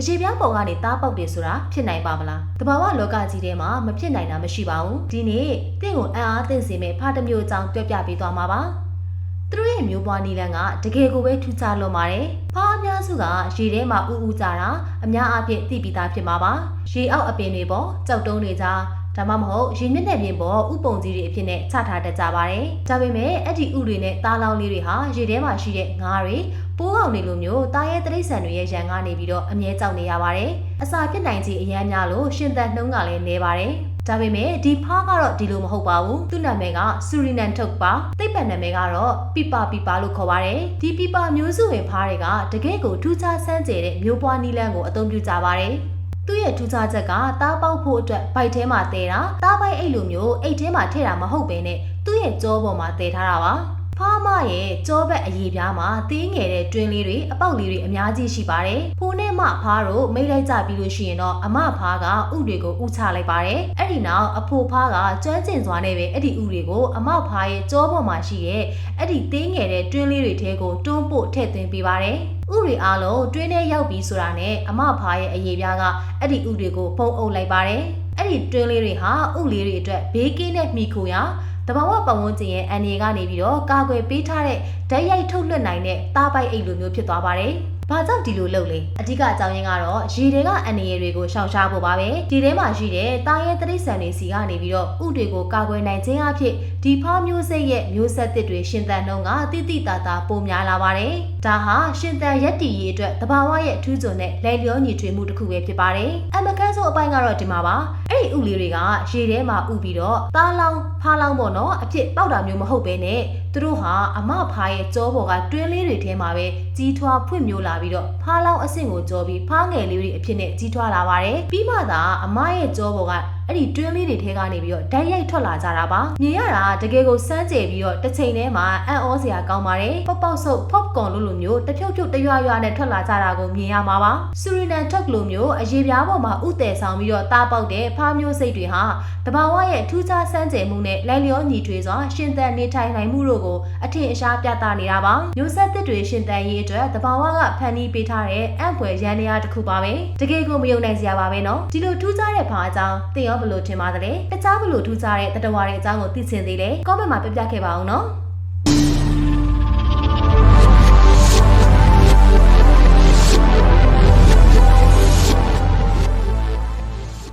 အရေပြားပုံကနေတားပေါက်တယ်ဆိုတာဖြစ်နိုင်ပါမလားတဘာဝလောကကြီးထဲမှာမဖြစ်နိုင်တာမရှိပါဘူးဒီနေ့တင့်ကိုအံ့အားသင့်စေမဲ့ဖားတစ်မျိုးအကြောင်းပြောပြပေးသွားမှာပါသူတို့ရဲ့မျိုးပွားနီလန်ကတကယ်ကိုပဲထူးခြားလွန်ပါတယ်ဖားအများစုကရေထဲမှာဥဥကြတာအများအားဖြင့်သိပြီးသားဖြစ်မှာပါရေအောက်အပင်တွေပေါ်ကြောက်တုံးတွေကြား ဒါမှမဟုတ်ရေမျက်နှာပြင်ပေါ်ဥပုံကြီးတွေအဖြစ်နဲ့ချထားတတ်ကြပါတယ်။ဒါပေမဲ့အဲ့ဒီဥတွေနဲ့သားလောင်းလေးတွေဟာရေထဲမှာရှိတဲ့ငါးတွေပိုးကောင်တွေလိုမျိုးတာရဲတိရစ္ဆာန်တွေရဲ့ရန်ကနေပြီးတော့အမြဲကြောက်နေရပါတယ်။အစာဖြစ်နိုင်ခြင်းအရမ်းများလို့ရှင်သန်နှုံးကလည်းနေပါတယ်။ဒါပေမဲ့ဒီဖားကတော့ဒီလိုမဟုတ်ပါဘူး။သူ့နာမည်ကဆူရီနန်ထုတ်ပါ။သိပ္ပံနာမည်ကတော့ပီပါပီပါလို့ခေါ်ပါတယ်။ဒီပီပါမျိုးစုဝင်ဖားတွေကတကယ့်ကိုထူးခြားဆန်းကျယ်တဲ့မျိုးပွားနီလန်းကိုအသုံးပြုကြပါတယ်။ သူ့ရဲ့ထူးခြားချက်ကတားပေါက်ဖို့အတွက်ဘိုက်ထဲမှာတဲတာတားပိုက်အိတ်လိုမျိုးအိတ်ထဲမှာထည့်တာမဟုတ်ဘဲနဲ့သူ့ရဲ့ကြောပေါ်မှာတဲထားတာပါ ဖားမရဲ့ကြောဘက်အရေပြားမှာသေးငယ်တဲ့တွင်းလေးတွေအပေါက်လေးတွေအများကြီးရှိပါတယ်ဖိုးနဲ့မဖားတို့မိတ်လိုက်ကြပြီးလို့ရှိရင်တော့အမဖားကဥတွေကိုဥချလိုက်ပါတယ်အဲ့ဒီနောက်အဖိုဖားကကျွမ်းကျင်စွာနဲ့ပဲအဲ့ဒီဥတွေကိုအမဖားရဲ့ကြောပေါ်မှာရှိတဲ့အဲ့ဒီသေးငယ်တဲ့တွင်းလေးတွေထဲကိုတွန်းပို့ထည့်သွင်းပေးပါတယ်ဥတွေအားလုံးတွင်းထဲရောက်ပြီးဆိုတာနဲ့အမဖားရဲ့အရေးပြားကအဲ့ဒီဥတွေကိုဖုံးအုပ်လိုက်ပါတယ်။အဲ့ဒီတွင်းလေးတွေဟာဥလေးတွေအတွက်ဘေးကင်းတဲ့မိခိုရာ တဘာဝပတ်ဝန်းကျင်ရဲ့အန်ဒီကနေပြီးတော့ကာကွယ်ပေးထားတဲ့ဓာတ်ရိုက်ထုတ်လွှတ်နိုင်တဲ့တားပိုက်အိတ်လိုမျိုးဖြစ်သွားပါတယ်။ ဘာကြောင့်ဒီလိုလုပ်လဲအဓိကအကြောင်းရင်းကတော့ရေတွေကအန်ဒီရဲတွေကိုရှောင်ရှားဖို့ပါပဲဒီထဲမှာရှိတဲ့တာရဲတရိษံတွေစီကနေပြီးတော့ဥတွေကိုကာကွယ်နိုင်ခြင်းအဖြစ်ဒီဖားမျိုးစိတ်ရဲ့မျိုးဆက်သစ်တွေရှင်သန်နှုံးကတိတိတသာပိုများလာပါတယ်ဒါဟာရှင်သန်ရက်တီရေးအတွက်တဘာဝရဲ့အထူးစွန်နဲ့လဲလျောညီထွေမှုတစ်ခုပဲဖြစ်ပါတယ်အမကန်ဆိုအပိုင်းကတော့ဒီမှာပါအဲ့ဒီဥလေးတွေကရေထဲမှာဥပြီးတော့တားလောင်းဖားလောင်းပေါ့နော်အဖြစ်ပေါက်တာမျိုးမဟုတ်ဘဲနဲ့သူတို့ဟာအမဖားရဲ့ကြောပေါ်ကတွင်းလေးတွေထဲမှာပဲကြီးထွားဖွင့်မျိုးလာပြီးတော့ဖားလောင်းအဆင့်ကိုကြောပြီးဖားငယ်လေးတွေအဖြစ်နဲ့ကြီးထွားလာပါတယ်ပြီးမှသာအမရဲ့ကြောပေါ်ကအဲ့ဒီတွင်းလေးတွေထဲကနေပြီးတော့ဓာတ်ရိုက်ထွက်လာကြတာပါမြင်ရတာတကယ်ကိုစမ်းကြယ်ပြီးတော့တစ်ချိန်တည်းမှာအံ့ဩစရာကောင်းပါတယ်ပေါက်ပေါက်ဆုပ် popcorn လို့လိုမျိုးတဖြုတ်ဖြုတ်တရွရွနဲ့ထွက်လာကြတာကိုမြင်ရမှာပါဆူရီနန်ထုတ်လိုမျိုးအရေးပြားပေါ်မှာဥတည်ဆောင်ပြီးတော့တားပေါက်တဲ့ဖားမျိုးစိတ်တွေဟာတဘာဝရဲ့ထူးခြားစမ်းကြယ်မှုနဲ့လိုက်လျောညီထွေစွာရှင်သန်နေထိုင်နိုင်မှုတို့ကိုအထင်အရှားပြသနေတာပါမျိုးဆက်သစ်တွေရှင်သန်ရေးအတွက်တဘာဝကဖန်တီးပေးထားတဲ့အံ့ဖွယ်ရန်နေရာတစ်ခုပါပဲတကယ်ကိုမယုံနိုင်စရာပါပဲနော်ဒီလိုထူးခြားတဲ့ဘာအကြောင်းသင်ရောဘယ်လိုထင်ပါသလဲတခြားဘယ်လိုထူးခြားတဲ့တတဝါတွေအကြောင်းကိုသိချင်သေးလဲ comment မှာပြပြခဲ့ပါအောင်နော်